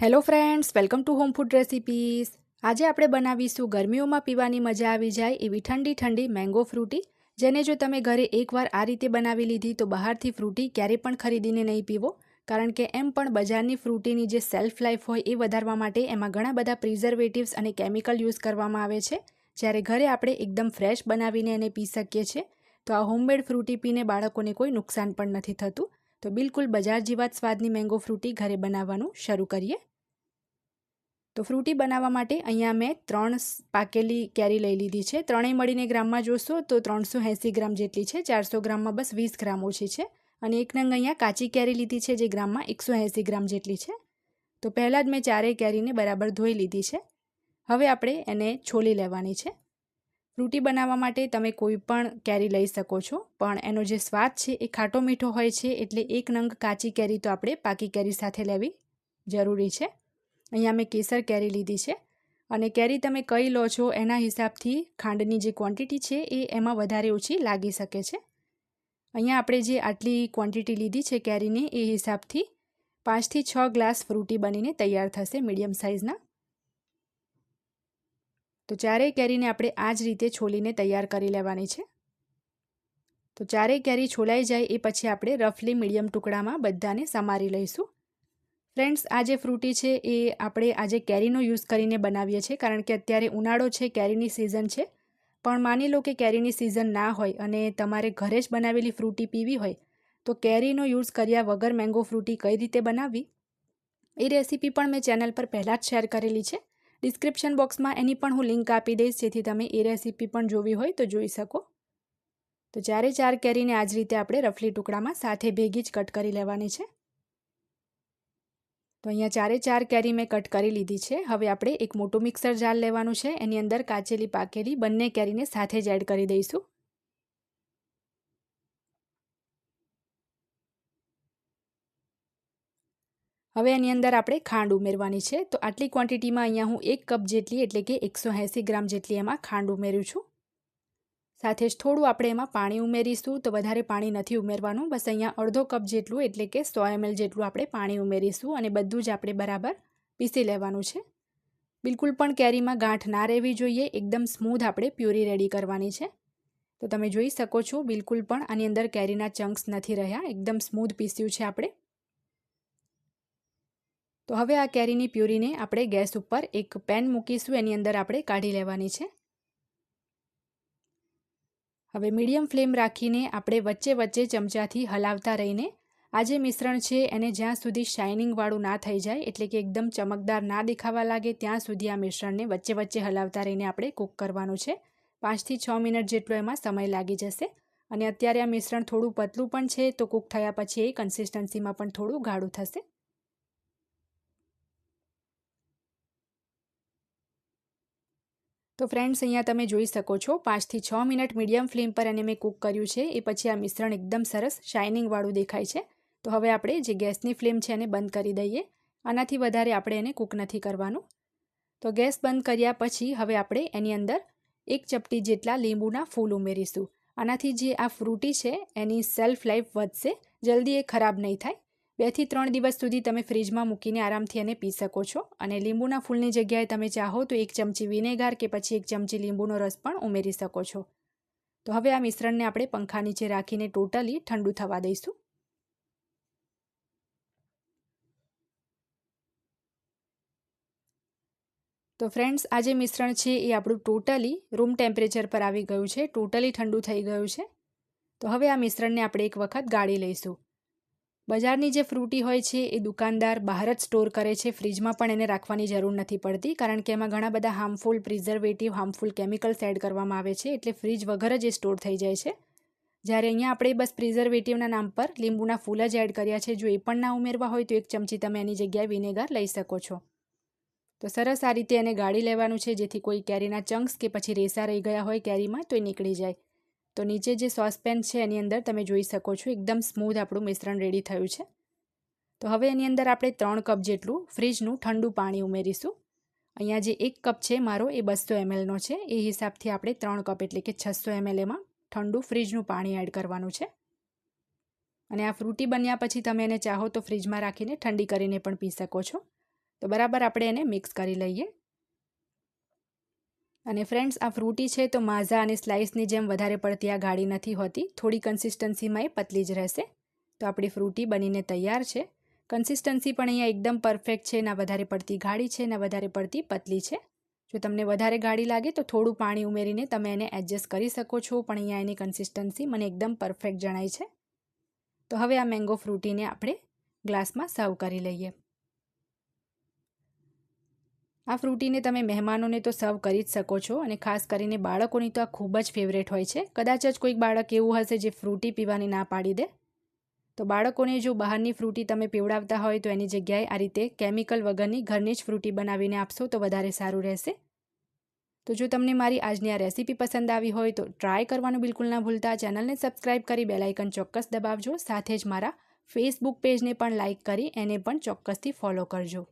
Hello friends welcome to home food recipes આજે આપણે બનાવીશું ગરમીઓમાં પીવાની મજા આવી જાય એવી ઠંડી ઠંડી મેંગો ફ્રૂટી જેને જો તમે ઘરે એકવાર આ રીતે બનાવી લીધી તો બહારથી ફ્રૂટી ક્યારેય પણ ખરીદીને નહીં પીવો. કારણ કે એમ પણ બજારની ફ્રૂટીની જે સેલ્ફ લાઈફ હોય એ વધારવા માટે એમાં ઘણા બધા પ્રિઝર્વેટિવ્સ અને કેમિકલ યુઝ કરવામાં આવે છે. જ્યારે ઘરે આપણે એકદમ ફ્રેશ બનાવીને એને પી શકીએ છીએ. તો આ હોમમેડ ફ્રૂટી પીને બાળકોને કોઈ નુકસાન પણ નથી થતું. તો બિલકુલ બજાર જેવા જ સ્વાદની મેંગો ફ્રૂટી ઘરે બનાવવાનું શરૂ કરીએ. તો ફ્રૂટી બનાવવા માટે અહીંયા મેં ત્રણ પાકેલી કેરી લઈ લીધી છે. ત્રણેય મળીને ગ્રામમાં જોશો તો ત્રણસો એંસી ગ્રામ જેટલી છે. ચારસો ગ્રામમાં બસ વીસ ગ્રામ ઓછી છે. અને એક નંગ અહીંયા કાચી કેરી લીધી છે જે ગ્રામમાં એકસો એંસી ગ્રામ જેટલી છે. તો પહેલાં જ મેં ચારેય કેરીને બરાબર ધોઈ લીધી છે. હવે આપણે એને છોલી લેવાની છે. ફ્રૂટી બનાવવા માટે તમે કોઈ પણ કેરી લઈ શકો છો. પણ એનો જે સ્વાદ છે એ ખાટો મીઠો હોય છે એટલે એક નંગ કાચી કેરી તો આપણે પાકી કેરી સાથે લેવી જરૂરી છે. અહીંયા મેં કેસર કેરી લીધી છે અને કેરી તમે કઈ લો છો એના હિસાબથી ખાંડની જે ક્વોન્ટિટી છે એ એમાં વધારે ઓછી લાગી શકે છે. અહીંયા આપણે જે આટલી ક્વોન્ટિટી લીધી છે કેરીની એ હિસાબથી પાંચથી છ ગ્લાસ ફ્રૂટી બનીને તૈયાર થશે મીડિયમ સાઇઝના. તો ચારેય કેરીને આપણે આ જ રીતે છોલીને તૈયાર કરી લેવાની છે. તો ચારેય કેરી છોલાઈ જાય એ પછી આપણે રફલી મીડિયમ ટુકડામાં બધાને સમારી લઈશું. ફ્રેન્ડ્સ, આ જે ફ્રૂટી છે એ આપણે આજે કેરીનો યુઝ કરીને બનાવીએ છીએ, કારણ કે અત્યારે ઉનાળો છે, કેરીની સિઝન છે. પણ માની લો કે કેરીની સિઝન ના હોય અને તમારે ઘરે જ બનાવેલી ફ્રૂટી પીવી હોય, તો કેરીનો યુઝ કર્યા વગર મેંગો ફ્રૂટી કઈ રીતે બનાવવી? એ રેસીપી પણ મેં ચેનલ પર પહેલાં જ શેર કરેલી છે. ડિસ્ક્રિપ્શન બોક્સમાં એની પણ હું લિંક આપી દઈશ, જેથી તમે એ રેસીપી પણ જોવી હોય તો જોઈ શકો. તો ચારે ચાર કેરીને આ જ રીતે આપણે રફલી ટુકડામાં સાથે ભેગી જ કટ કરી લેવાની છે. તો અહીંયા ચારે ચાર કેરી મેં કટ કરી લીધી છે. હવે આપણે એક મોટું મિક્સર જાર લેવાનું છે. એની અંદર કાચેલી, પાકેલી બંને કેરીને સાથે જ એડ કરી દઈશું. હવે એની અંદર આપણે ખાંડ ઉમેરવાની છે. તો આટલી ક્વોન્ટિટીમાં અહીંયા હું એક કપ જેટલી, એટલે કે એકસો ગ્રામ જેટલી એમાં ખાંડ ઉમેર્યું છું. સાથે જ થોડું આપણે એમાં પાણી ઉમેરીશું તો વધારે પાણી નથી ઉમેરવાનું. બસ અહીંયા અડધો કપ જેટલું, એટલે કે સો એમએલ જેટલું આપણે પાણી ઉમેરીશું અને બધું જ આપણે બરાબર પીસી લેવાનું છે. બિલકુલ પણ કેરીમાં ગાંઠ ના રહેવી જોઈએ, એકદમ સ્મૂધ આપણે પ્યુરી રેડી કરવાની છે. તો તમે જોઈ શકો છો, બિલકુલ પણ આની અંદર કેરીના ચંક્સ નથી રહ્યા, એકદમ સ્મૂધ પીસ્યું છે આપણે. તો હવે આ કેરીની પ્યુરીને આપણે ગેસ ઉપર એક પેન મૂકીશું, એની અંદર આપણે કાઢી લેવાની છે. હવે મીડિયમ ફ્લેમ રાખીને આપણે વચ્ચે વચ્ચે ચમચાથી હલાવતા રહીને આ જે મિશ્રણ છે એને જ્યાં સુધી શાઇનિંગવાળું ના થઈ જાય, એટલે કે એકદમ ચમકદાર ના દેખાવા લાગે, ત્યાં સુધી આ મિશ્રણને વચ્ચે વચ્ચે હલાવતા રહીને આપણે કૂક કરવાનું છે. પાંચથી છ મિનિટ જેટલો એમાં સમય લાગી જશે. અને અત્યારે આ મિશ્રણ થોડું પતલું પણ છે, તો કૂક થયા પછી એ કન્સિસ્ટન્સીમાં પણ થોડું ગાઢું થશે. તો ફ્રેન્ડ્સ અહીંયા તમે જોઈ શકો છો, પાંચથી છ મિનિટ મીડિયમ ફ્લેમ પર એને મેં કૂક કર્યું છે. એ પછી આ મિશ્રણ એકદમ સરસ શાઇનિંગવાળું દેખાય છે. તો હવે આપણે જે ગેસની ફ્લેમ છે એને બંધ કરી દઈએ. આનાથી વધારે આપણે એને કૂક નથી કરવાનું. તો ગેસ બંધ કર્યા પછી હવે આપણે એની અંદર એક ચપટી જેટલા લીંબુના ફૂલ ઉમેરીશું. આનાથી જે આ ફ્રૂટી છે, એની સેલ્ફ લાઈફ વધશે. જલ્દી એ ખરાબ નહીં થાય. બેથી ત્રણ દિવસ સુધી તમે ફ્રીજમાં મૂકીને આરામથી એને પી શકો છો. અને લીંબુના ફૂલની જગ્યાએ તમે ચાહો તો એક ચમચી વિનેગાર કે પછી એક ચમચી લીંબુનો રસ પણ ઉમેરી શકો છો. તો હવે આ મિશ્રણને આપણે પંખા નીચે રાખીને ટોટલી ઠંડુ થવા દઈશું. તો ફ્રેન્ડ્સ, આ જે મિશ્રણ છે એ આપણું ટોટલી રૂમ ટેમ્પરેચર પર આવી ગયું છે. ટોટલી ઠંડુ થઈ ગયું છે. તો હવે આ મિશ્રણને આપણે એક વખત ગાળી લઈશું. બજારની જે ફ્રૂટી હોય છે એ દુકાનદાર બહાર જ સ્ટોર કરે છે. ફ્રીજમાં પણ એને રાખવાની જરૂર નથી પડતી, કારણ કે એમાં ઘણા બધા harmful preservative harmful chemicals add કરવામાં આવે છે. એટલે ફ્રીજ વગર જ એ સ્ટોર થઈ જાય છે. જ્યારે અહીંયા આપણે બસ પ્રિઝર્વેટિવના નામ પર લીંબુના ફૂલ જ એડ કર્યા છે. જો એ પણ ના ઉમેરવા હોય તો એક ચમચી તમે એની જગ્યાએ વિનેગર લઈ શકો છો. તો સરસ આ રીતે એને ગાળી લેવાનું છે, જેથી કોઈ કેરીના ચંક્સ કે પછી રેસા રહી ગયા હોય કેરીમાં તો એ નીકળી જાય. તો નીચે જે સોસપેન છે એની અંદર તમે જોઈ શકો છો, એકદમ સ્મૂધ આપણું મિશ્રણ રેડી થયું છે. તો હવે એની અંદર આપણે ત્રણ કપ જેટલું ફ્રીજનું ઠંડુ પાણી ઉમેરીશું. અહીંયા જે એક કપ છે મારો એ બસો એમએલનો છે, એ હિસાબથી આપણે ત્રણ કપ એટલે કે છસો એમએલ એમાં ઠંડુ ફ્રીજનું પાણી એડ કરવાનું છે. અને આ ફ્રૂટી બન્યા પછી તમે એને ચાહો તો ફ્રીજમાં રાખીને ઠંડી કરીને પણ પી શકો છો. તો બરાબર આપણે એને મિક્સ કરી લઈએ. અને ફ્રેન્ડ્સ આ ફ્રૂટી છે તો માઝા અને સ્લાઇસની જેમ વધારે પડતી આ ગાળી નથી હોતી. થોડી કન્સિસ્ટન્સીમાં એ પતલી જ રહેશે. તો આપણી ફ્રૂટી બનીને તૈયાર છે. કન્સિસ્ટન્સી પણ અહીંયા એકદમ પરફેક્ટ છે. ના વધારે પડતી ગાળી છે, ના વધારે પડતી પતલી છે. જો તમને વધારે ગાળી લાગે તો થોડું પાણી ઉમેરીને તમે એને એડજસ્ટ કરી શકો છો. પણ અહીંયા એની કન્સિસ્ટન્સી મને એકદમ પરફેક્ટ જણાય છે. તો હવે આ મેંગો ફ્રૂટીને આપણે ગ્લાસમાં સર્વ કરી લઈએ. આ ફ્રૂટીને તમે મહેમાનોને તો સર્વ કરી જ શકો છો અને ખાસ કરીને બાળકોની તો આ ખૂબ જ ફેવરેટ હોય છે. કદાચ જ કોઈક બાળક એવું હશે જે ફ્રૂટી પીવાની ના પાડી દે. તો બાળકોને જો બહારની ફ્રૂટી તમે પીવડાવતા હોય તો એની જગ્યાએ આ રીતે કેમિકલ વગરની ઘરની જ ફ્રૂટી બનાવીને આપશો તો વધારે સારું રહેશે. તો જો તમને મારી આજની આ રેસીપી પસંદ આવી હોય તો ટ્રાય કરવાનું બિલકુલ ના ભૂલતા. ચેનલને સબસ્ક્રાઇબ કરી બેલાઇકન ચોક્કસ દબાવજો. સાથે જ મારા ફેસબુક પેજને પણ લાઇક કરી, એને પણ ચોક્કસથી ફોલો કરજો.